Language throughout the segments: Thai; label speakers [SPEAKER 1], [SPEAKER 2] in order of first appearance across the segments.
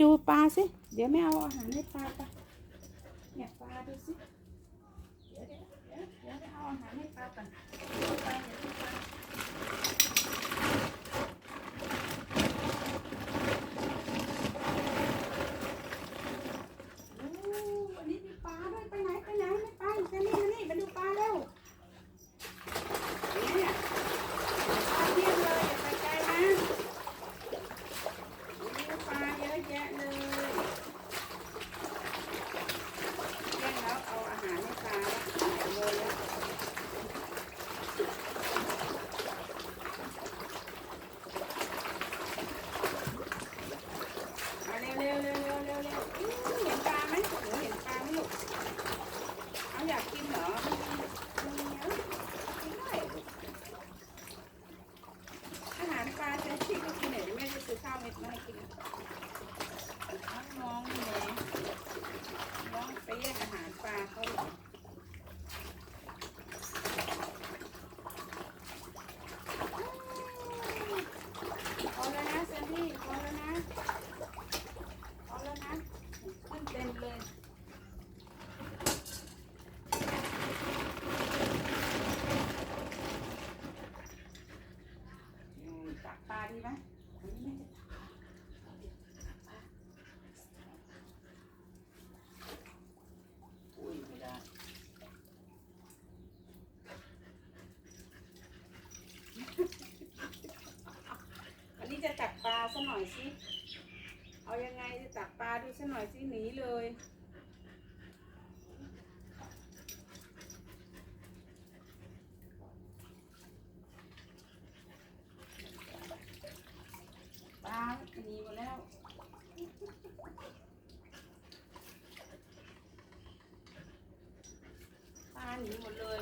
[SPEAKER 1] ดูปลาสิ เดี๋ยวไม่เอาอาหารให้ปลาปะเนี่ยปลาดูสิ เดี๋ยวเดี๋ยวเดี๋ยวเดี๋ยวไปเอาอาหารให้ปลาก่อนปลาไปเนี่ยปลาโอ้วันนี้มีปลาด้วยไปไหนไปไหนไม่ไปจะนี่มานี่มาดูปลาเร็วเนี่ยปลาเพียบเลยอย่าไปไกลนะ มีปลาเยอะแยะเลยเล่นแล้วเอาอาหารให้ปลาเลยแล้วเอาเร็วเร็วเร็วเร็วเร็วเร็วอื้อเห็นปลาไหมหนูเห็นปลาไหมลูกเอาอยากกินเหรอมีเยอะกินได้ลูกอาหารปลาเจะที่ก็กินเนี่ยเดี๋ยวแม่จะซื้อข้าวเม็ดมาให้กิน น้องๆเลยน้องไปแย่งอาหารปลาเขาเหรอพอแล้วนะแซนดี้พอแล้วนะพอแล้วนะขึ้นเต็มเลยอืมตักปลาดีไหมอันนี้แม่จะตักปลาตักปลา อุ้ยไม่ได้ วันนี้จะตักปลา ซะหน่อยสิเอายังไงจะตักปลาดูซะหน่อยสิหนีเลยปลาหนีหมดแล้วปลาหนีหมดเลย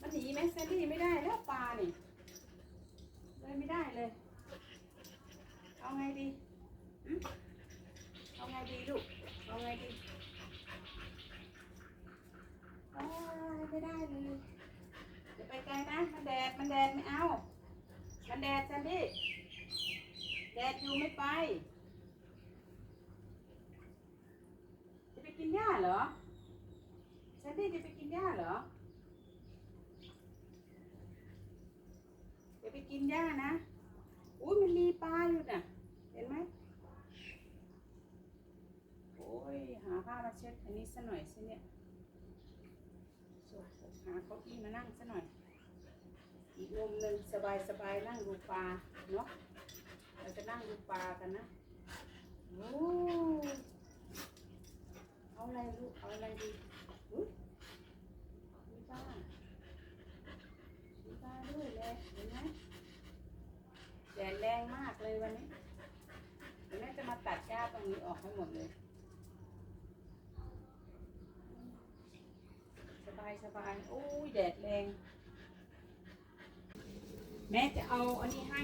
[SPEAKER 1] มันหนีไหมแซนดี้ไม่ได้แล้วปลานี่เลยไม่ได้เลย เอาไงดีหึเอาไงดีลูก เอาไงดีอ้ายไม่ได้เลยอย่าไปไกลนะ มันแดด มันแดดไม่เอาันแดดแซนดี้แดดอยู่ไม่ไป จะไปกินหญ้าเหรอแซนดี้จะไปกินหญ้าเหรอ จะไปกินหญ้านะ อุ้ยมันมีปลาอยู่น่ะ เห็นไหมโอ้ยหาผ้ามาเช็ดอันนี้ซะหน่อยสิเนี่ยหหาเก้าอี้มานั่งซะหน่อย อีกมุมหนึ่งสบายสบายๆนั่งดูปลาเนาะเราจะนั่งดูปลากันนะโอ้เอาอะไรลูกเอาอะไรดีอุ๊ยมีปลามีปลาด้วยเลยเห็นไหมแดดแรงมากเลยวันนี้เดี๋ยวแม่จะมาตัดหญ้าตรงนี้ออกให้หมดเลยสบายสบายโอ้ยแดดแรง แม่จะเอาอันนี้ให้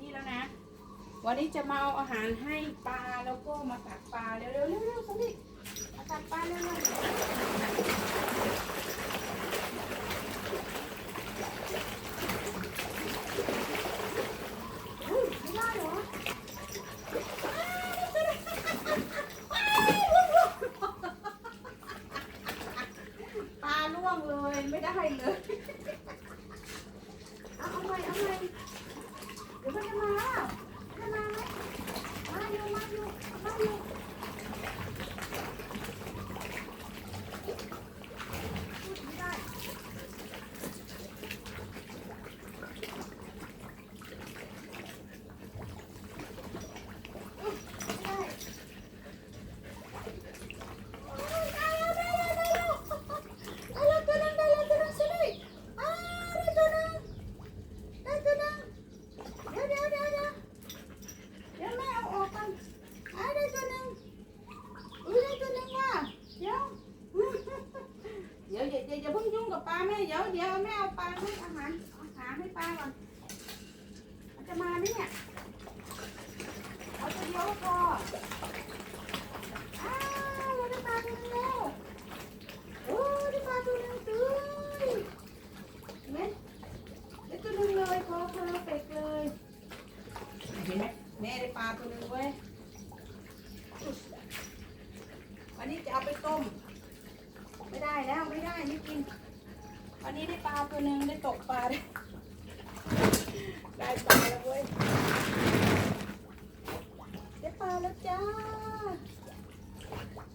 [SPEAKER 1] นี่แล้วนะ วันนี้จะมาเอาอาหารให้ปลาแล้วก็มาตักปลาเร็วๆเร็วๆสนิมาตัดปลาเร็วๆอุ๊ยไม่ได้หรอปลาล่วงเลยไม่ได้เลย เอาเอาใหม่เอาใหม่เดี๋ยวมันจะมาจะมาไหมมาอยู่มาอยู่มาอยู่ ไม่ได้อุ๊ยไม่ได้โอ้ยได้แล้วได้แล้วได้แล้วได้แล้วตัวนึงได้แล้วตัวนึงสิลูกอ้าวได้ตัวนึงได้ตัวนึงเดี๋ยวเดี๋ยวเดี๋ยวเดี๋ยวเดี๋ยวแม่เอาออกกันอ้าวได้ตัวนึงอุ้ยได้ตัวนึงว่ะเดี๋ยว เดี๋ยวอย่าอย่าอย่าเพิ่งยุ่งกับปลาแม่ เดี๋ยวแม่เอาปลาให้อาหารอาหารให้ปลาก่อนมันจะมาไหมเนี่ยเอาตัวเดียวก็พอาวเราได้ปลาตัวนึงแล้วโอ้ได้ปลาตัวนึงตื้ยเห็นไหมได้ตัวนึงเลยพอเพอร์เฟกเลย ลาตัวหนึงเว้ยวันนี้จะเอาไปต้ม ไม่ได้แล้วไม่ได้ไม่กิน วันนี้ได้ปลาตัวหนึ่งได้ตกปลาได้ ได้ปลาแล้วเว้ยได้ปลาแล้วจ้า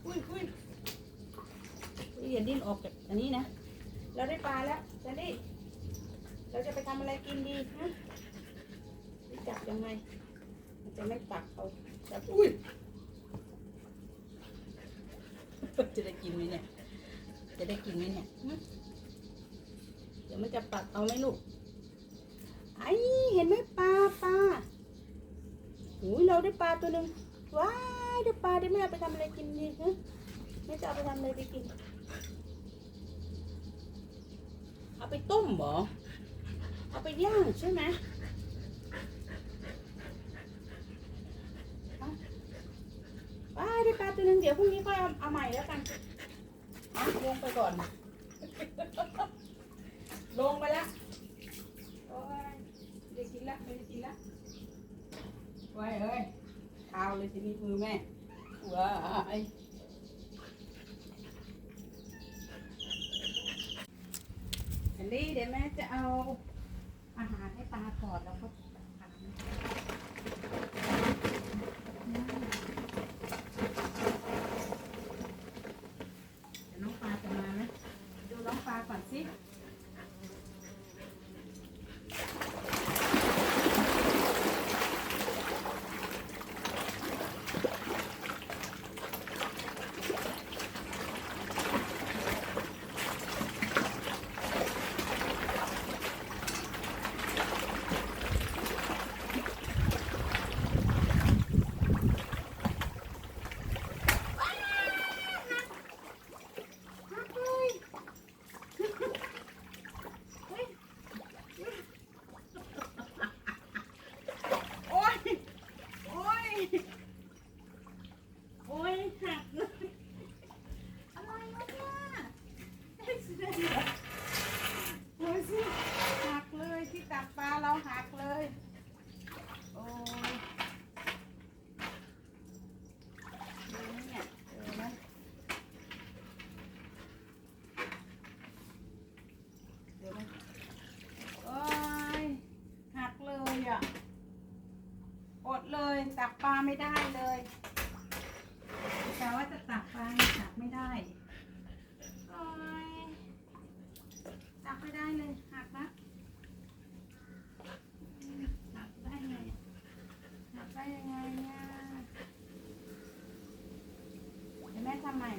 [SPEAKER 1] อุ้ยอุ้ยอุ้ยอย่าดิ้นออกจากอันนี้นะ เราได้ปลาแล้วเจนนี่เราจะไปทำอะไรกินดีฮะจับยังไง มันจะไม่ตักเอาจับอุ้ยจะได้กินไหมเนี่ย จะได้กินไหมเนี่ยหึเดี๋ยวมันจะปักเอาไหมลูกไอ้ เห็นไหมปลาปลาหูยเราได้ปลาตัวหนึ่งว้ายได้ปลาได้ไม่เอาไปทำอะไรกินดีฮะไม่จะเอาไปทำอะไรไปกิน เอาไปต้มเหรอ เอาไปย่างใช่ไหมว้ายได้ปลาตัวหนึ่งเดี๋ยวพรุ่งนี้ก็เอาเอาใหม่แล้วกันลงไปก่อน ลงไปแล้วโอ้ยไม่ได้กินละไม่ได้กิ นละไว้เอ้ยข้าวเลยทีนี้มือแม่ว้ายอันนี้เดี๋ยวแม่จะเอาอาหารให้ปลาก่อนแล้วก็น้องปลาจะมาไหมดูน้องปลาก่อนสิ ฮักเลยเฮ้ยโอ๊ย โอ๊ย โอ๊ยหักเลย อะไรวะเนี่ยเอ็กซ์เดนเหรอโอ๊ยสิหักเลยที่ตักปลาเราหักเลย โอ้ยดูเนี่ยเจอไหม เดี๋ยวนะโอ้ยหักเลยอะอดเลยตักปลา ไม่ได้เลยแต่ว่าจะตักปลาตักไม่ได้โอ้ยตักไม่ได้เลยหักนะหักได้ไงหักได้ยังไงเนี่ยเดี๋ยวแม่ทำใหม่